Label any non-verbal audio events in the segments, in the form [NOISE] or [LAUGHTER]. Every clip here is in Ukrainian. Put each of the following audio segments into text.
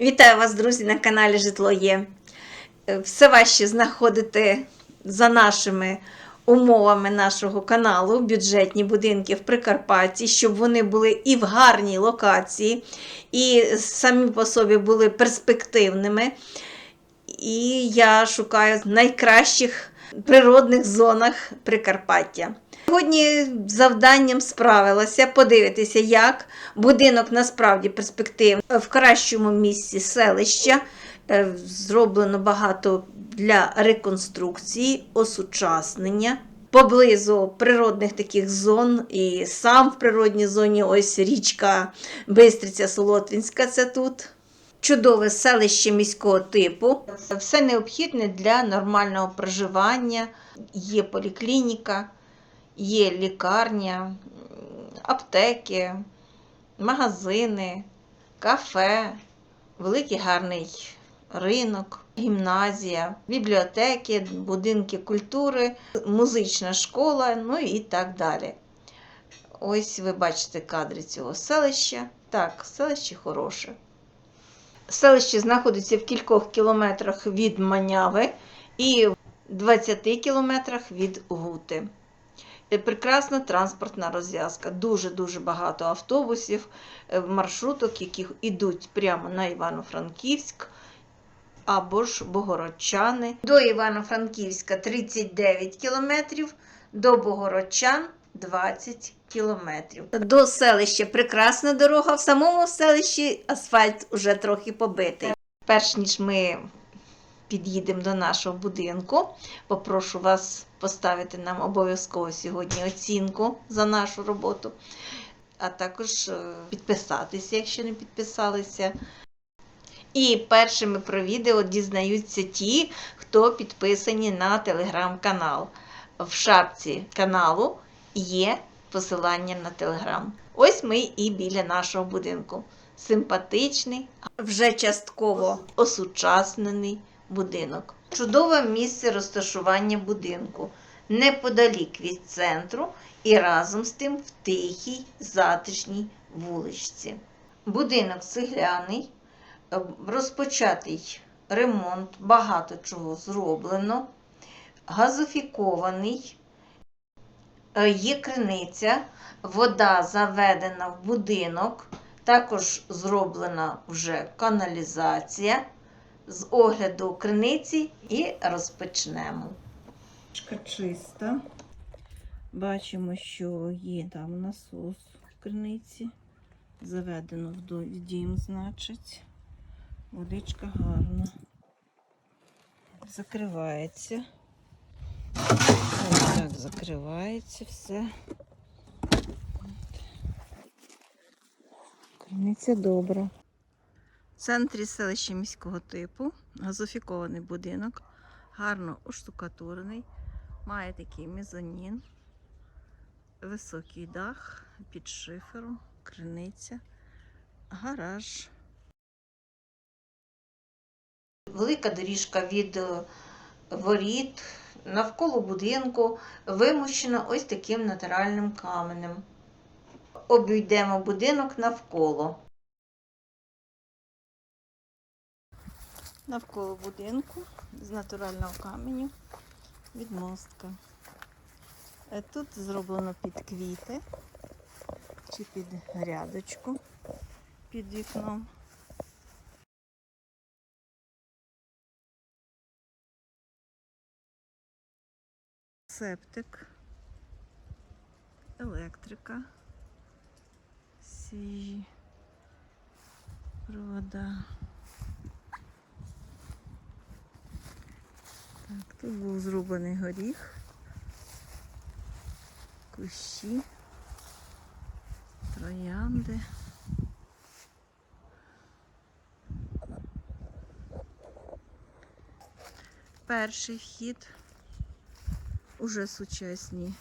Вітаю вас, друзі, на каналі Житло Є. Е, Все важче знаходити за нашими умовами нашого каналу бюджетні будинки в Прикарпатті, щоб вони були і в гарній локації, і самі по собі були перспективними. І я шукаю найкращих природних зонах Прикарпаття. Сьогодні завданням справилася подивитися, як будинок насправді перспективний в кращому місці селища. Е, Зроблено багато для реконструкції, осучаснення. Поблизу природних таких зон, і сам в природній зоні, ось річка Бистриця Солотвінська, це тут. Чудове селище міського типу. Все необхідне для нормального проживання. Є поліклініка, є лікарня, аптеки, магазини, кафе, великий гарний ринок, гімназія, бібліотеки, будинки культури, музична школа, ну і так далі. Ось ви бачите кадри цього селища. Так, селище хороше. Селище знаходиться в кількох кілометрах від Маняви і в 20 кілометрах від Гути. Е, Прекрасна транспортна розв'язка. Дуже-дуже багато автобусів, е, маршруток, які йдуть прямо на Івано-Франківськ або ж Богородчани. До Івано-Франківська 39 кілометрів, до Богородчан 20 кілометрів. До селища прекрасна дорога. В самому селищі асфальт уже трохи побитий. Перш ніж ми під'їдемо до нашого будинку, попрошу вас поставити нам обов'язково сьогодні оцінку за нашу роботу, а також е, підписатися, якщо не підписалися. І першими про відео дізнаються ті, хто підписані на телеграм-канал. В шапці каналу є посилання на телеграм. Ось ми і біля нашого будинку. Симпатичний, вже частково осучаснений будинок. Чудове місце розташування будинку, неподалік від центру і разом з тим в тихій, затишній вуличці. Будинок цегляний, розпочатий ремонт, багато чого зроблено, газофікований, Е, є криниця, вода заведена в будинок, також зроблена вже каналізація. З огляду криниці і розпочнемо. Чиста. Бачимо, що є там насос в криниці. Заведено в дім, значить. Водичка гарна. Закривається. Ось так закривається все. Криниця добра. Центрі селища міського типу, газофікований будинок, гарно оштукатурений, має такий мезонін, високий дах під шифером, криниця, гараж. Велика доріжка від е, воріт навколо будинку вимощена ось таким натуральним каменем. Обійдемо будинок навколо. Навколо будинку з натурального каменю відмостка. Е, Тут зроблено під квіти чи під грядочку під вікном. Септик, електрика, свіжі провода. Так, тут був зрубаний горіх, кущі, троянди. Перший вхід, уже сучасні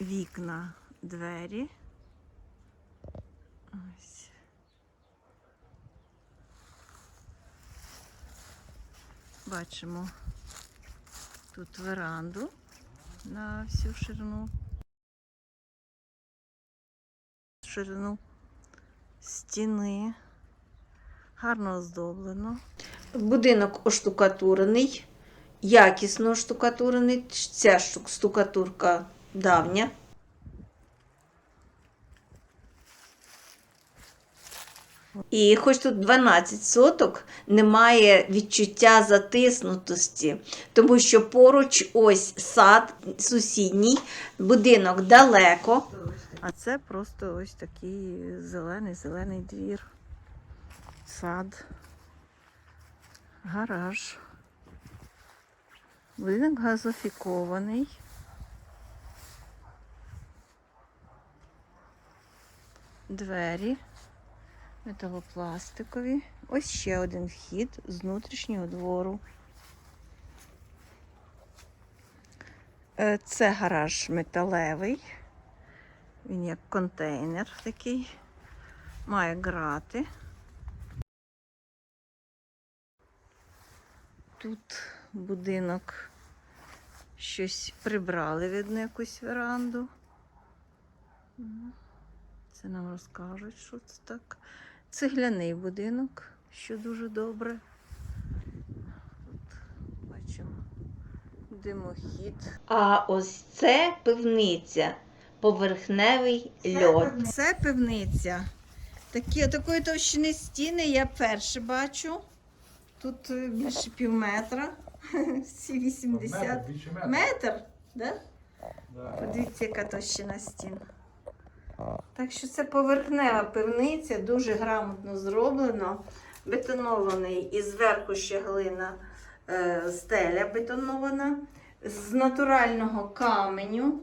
вікна, двері. Ось. Бачимо тут веранду на всю ширину. Ширину стіни. Гарно оздоблено. Будинок оштукатурений, якісно оштукатурений. Ця штукатурка давня. І хоч тут 12 соток, немає відчуття затиснутості, тому що поруч ось сад сусідній, будинок далеко. А це просто ось такий зелений, зелений двір. Сад. Гараж. Будинок газофікований. Двері металопластикові. Ось ще один вхід з внутрішнього двору. Е, Це гараж металевий. Він як контейнер такий. Має грати. Тут будинок щось прибрали, видно, якусь веранду. Це нам розкажуть, що це так. Цегляний будинок, що дуже добре. Тут бачимо димохід. А ось це пивниця, поверхневий льод. Це пивниця. Такі, такої товщини стіни я перше бачу. Тут е, більше пів метра. [LAUGHS] Всі 80. Метр. Метр? Да? Да. Подивіться, яка товщина стін. Так що це поверхнева пивниця, дуже грамотно зроблено. Бетонований і зверху ще глина е, стеля бетонована. З натурального каменю.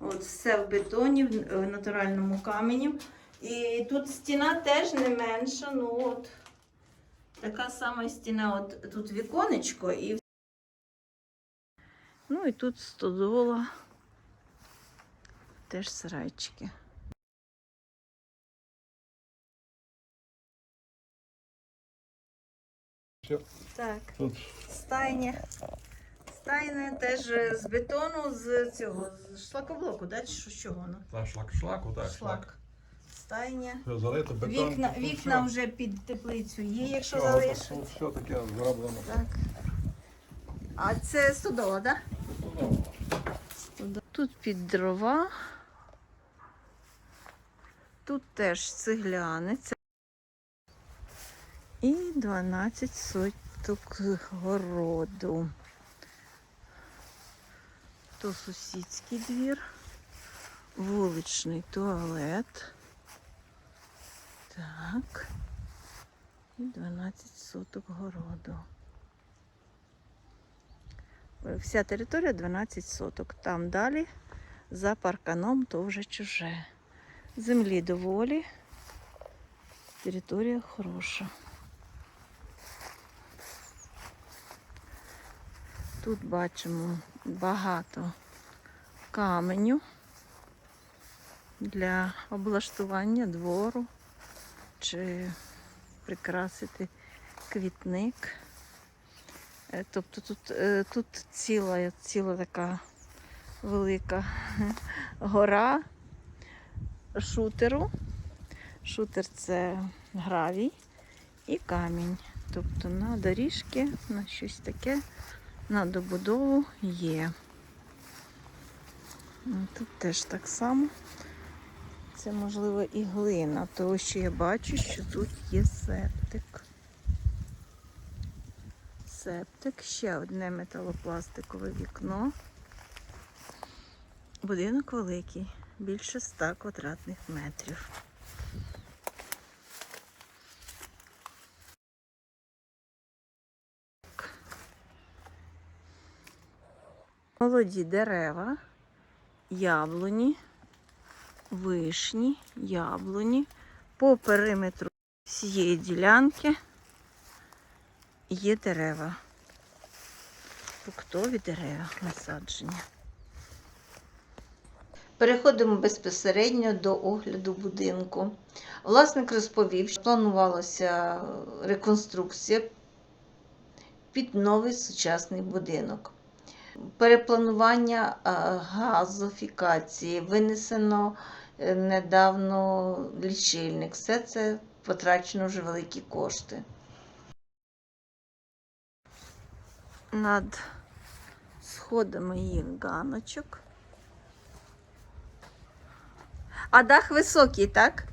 От все в бетоні, в натуральному каменю. І тут стіна теж не менша. Ну от така сама стіна, от тут віконечко і. Ну і тут стодола. Теж сарайчики. Так, стайня. Стайня теж з бетону, з цього, з шлакоблоку, да? Чи що, з чого воно? та шлак, шлаку, так, шлак. Шлак. Стайня. Все залито, бетон. Вікна, тут вікна все. вже під теплицю є, якщо Все, залиш. тут все таке зроблено. Так. А це стодола, так? Да? Тут під дрова. Тут теж цегляни. Це- І 12 соток городу. То сусідський двір, вуличний туалет. Так. І 12 соток городу. Вся територія 12 соток. Там далі за парканом то вже чуже. Землі доволі. Територія хороша. Тут бачимо багато каменю для облаштування двору чи прикрасити квітник. Е, Тобто тут, е, тут ціла, ціла така велика [LAUGHS] гора шутеру. Шутер це гравій і камінь. Тобто на доріжки, на щось таке, на добудову є. Ну, Тут теж так само. Це можливо і глина, тому що я бачу, що тут є септик. Септик, ще одне металопластикове вікно. Будинок великий, більше 100 квадратних метрів. Молоді дерева, яблуні, вишні, яблуні. По периметру всієї ділянки є дерева. Фруктові дерева насаджені. Переходимо безпосередньо до огляду будинку. Власник розповів, що планувалася реконструкція під новий сучасний будинок. Перепланування газофікації, винесено е, недавно лічильник. Все це потрачено вже великі кошти. Над сходами є ганочок. А дах високий, так?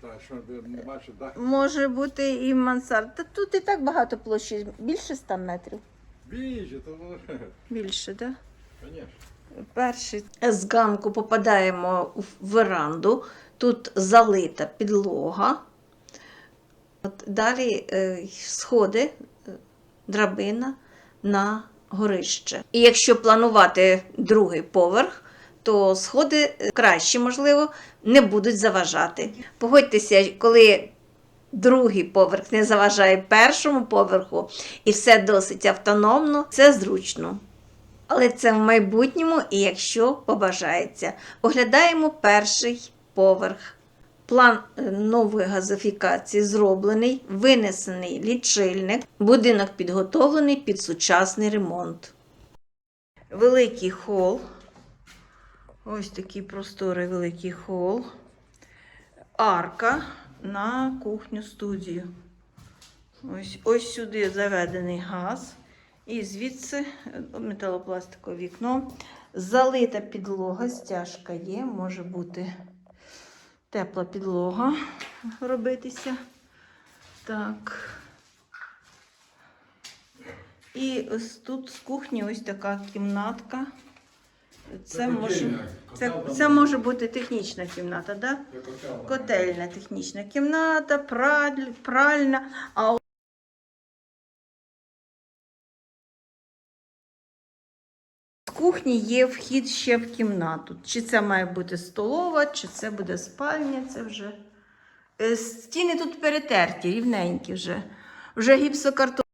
Так, що не бачите, дах Може бути і мансард. Та тут і так багато площі, більше 100 метрів. більше, то воно, Більше, так? звісно. Перший з ганку попадаємо в веранду. Тут залита підлога. От далі е, сходи, е, драбина на горище. І якщо планувати другий поверх, то сходи е, краще, можливо, не будуть заважати. Погодьтеся, коли другий поверх не заважає першому поверху, і все досить автономно, це зручно. Але це в майбутньому і якщо побажається. Оглядаємо перший поверх. План е, нової газифікації зроблений, винесений лічильник. Будинок підготовлений під сучасний ремонт. Великий хол. Ось такий просторий великий хол. Арка на кухню студію. Ось, ось сюди заведений газ. І звідси е, металопластикове вікно. Залита підлога, стяжка є, може бути тепла підлога робитися. Так. І ось тут з кухні ось така кімнатка. Це, може, це, це може бути технічна кімната. Да? Котельна технічна кімната, праль, пральна. А з кухні є вхід ще в кімнату. Чи це має бути столова, чи це буде спальня, це вже. Е, Стіни тут перетерті, рівненькі вже. Вже гіпсокартон.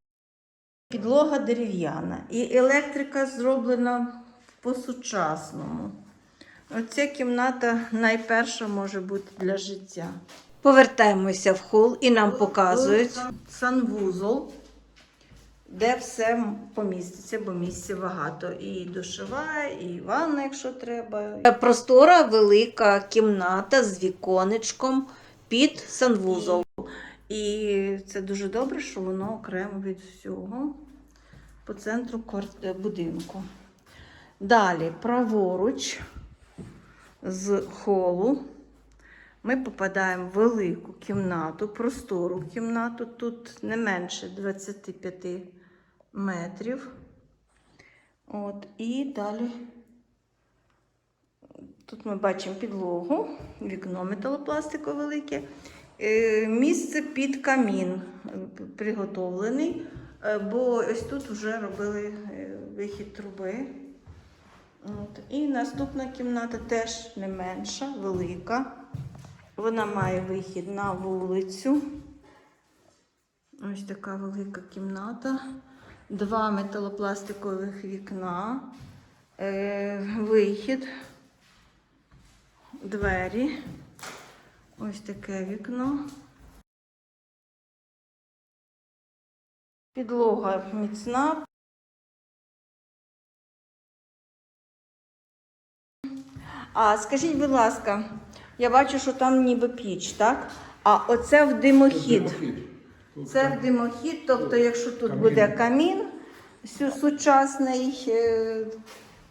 Підлога дерев'яна. І електрика зроблена по-сучасному. Оця кімната найперша може бути для життя. Повертаємося в хол і нам показують санвузол, де все поміститься, бо місця багато. І душова, і ванна, якщо треба. Простора велика кімната з віконечком під санвузол. І це дуже добре, що воно окремо від всього по центру будинку. Далі, праворуч з холу ми попадаємо в велику кімнату, простору кімнату. Тут не менше 25 метрів. От, і далі тут ми бачимо підлогу, вікно металопластикове велике. Е, Місце під камін приготовлений, е, бо ось тут вже робили е, вихід труби. От. І наступна кімната теж не менша, велика. Вона має вихід на вулицю. Ось така велика кімната. Два металопластикових вікна, е, вихід, двері. Ось таке вікно. Підлога міцна. А скажіть, будь ласка, я бачу, що там ніби піч, так? А оце в димохід. Це в димохід, тобто, якщо тут буде камін сучасний, е,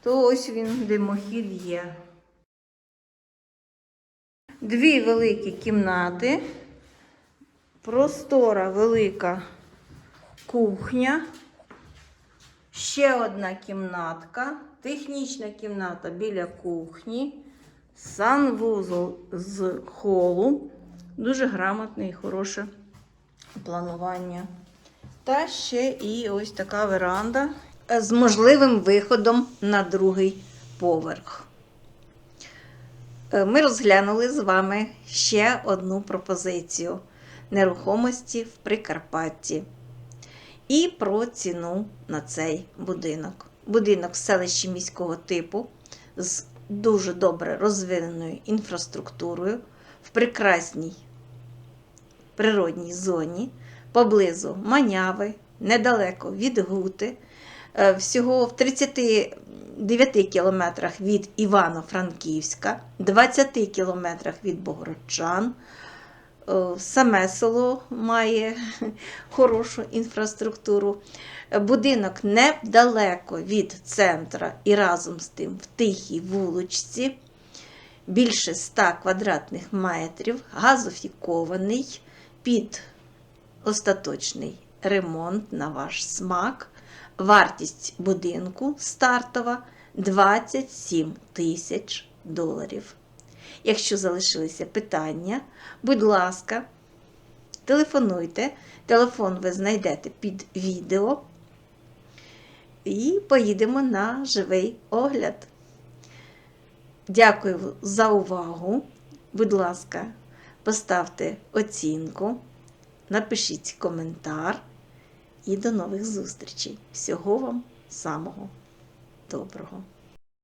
то ось він димохід є. Дві великі кімнати, простора велика кухня, ще одна кімнатка, технічна кімната біля кухні, санвузол з холу, дуже грамотне і хороше планування. Та ще і ось така веранда з можливим виходом на другий поверх. Е, Ми розглянули з вами ще одну пропозицію нерухомості в Прикарпатті і про ціну на цей будинок. Будинок в селищі міського типу з дуже добре розвиненою інфраструктурою в прекрасній природній зоні, поблизу Маняви, недалеко від Гути, е, всього в 39 кілометрах від Івано-Франківська, 20 кілометрах від Богородчан. Е, Саме село має хорошу інфраструктуру. Будинок недалеко від центра і разом з тим в тихій вуличці. Більше 100 квадратних метрів, газофікований під остаточний ремонт на ваш смак. Вартість будинку стартова 27 тисяч доларів. Якщо залишилися питання, будь ласка, телефонуйте. Телефон ви знайдете під відео. І поїдемо на живий огляд. Дякую за увагу. Будь ласка, поставте оцінку, напишіть коментар і до нових зустрічей. Всього вам самого доброго!